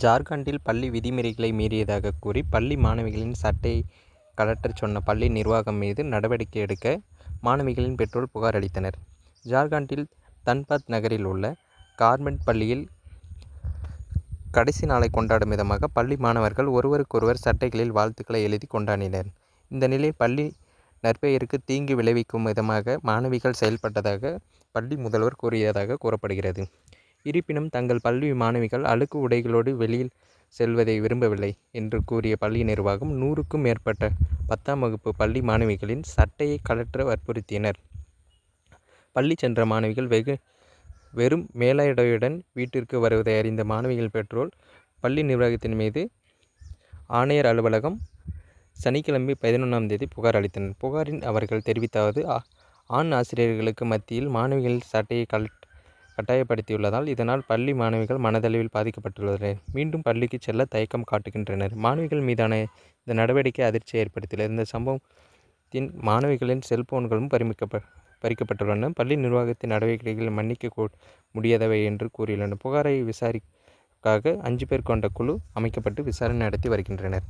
ஜார்க்கண்டில் பள்ளி விதிமுறைகளை மீறியதாக கூறி பள்ளி மாணவிகளின் சட்டை கழற்றச் சொன்ன பள்ளி நிர்வாகம் மீது நடவடிக்கை எடுக்க மாணவிகளின் பெற்றோர் புகார் அளித்தனர். ஜார்க்கண்டில் தன்பாத் நகரில் உள்ள கார்மெண்ட் பள்ளியில் கடைசி நாளை கொண்டாடும் விதமாக பள்ளி மாணவர்கள் ஒருவருக்கொருவர் சட்டைகளில் வாழ்த்துக்களை எழுதி கொண்டாடினர். இந்த நிலையில் பள்ளி நற்பெயருக்கு தீங்கு விளைவிக்கும் விதமாக மாணவிகள் செயல்பட்டதாக பள்ளி முதல்வர் கூறியதாக கூறப்படுகிறது. இருப்பினும் தங்கள் பள்ளி மாணவிகள் அழுக்கு உடைகளோடு வெளியில் செல்வதை விரும்பவில்லை என்று கூறிய பள்ளி நிர்வாகம் நூறுக்கும் மேற்பட்ட பத்தாம் வகுப்பு பள்ளி மாணவிகளின் சட்டையை கழற்ற வற்புறுத்தினர். பள்ளி சென்ற மாணவிகள் வெகு வெறும் மேலாடையுடன் வீட்டிற்கு வருவதை அறிந்த மாணவிகள் பெற்றோர் பள்ளி நிர்வாகத்தின் மீது ஆணையர் அலுவலகம் சனிக்கிழமை பதினொன்றாம் தேதி புகார் அளித்தனர். புகாரில் அவர்கள் தெரிவித்தாவது ஆண் ஆசிரியர்களுக்கு மத்தியில் மாணவிகள் சட்டையை கட்டாயப்படுத்தியுள்ளதால் இதனால் பள்ளி மாணவிகள் மனதளவில் பாதிக்கப்பட்டுள்ளனர். மீண்டும் பள்ளிக்கு செல்ல தயக்கம் காட்டுகின்றனர். மாணவிகள் மீதான இந்த நடவடிக்கை அதிர்ச்சியை ஏற்படுத்தியுள்ளது. இந்த சம்பவத்தின் மாணவிகளின் செல்போன்களும் பறிக்கப்பட்டுள்ளன. பள்ளி நிர்வாகத்தின் நடவடிக்கைகள் மன்னிக்க முடியாதவை என்று கூறியுள்ளனர். புகாரை விசாரிக்காக அஞ்சு பேர் கொண்ட குழு அமைக்கப்பட்டு விசாரணை நடத்தி வருகின்றனர்.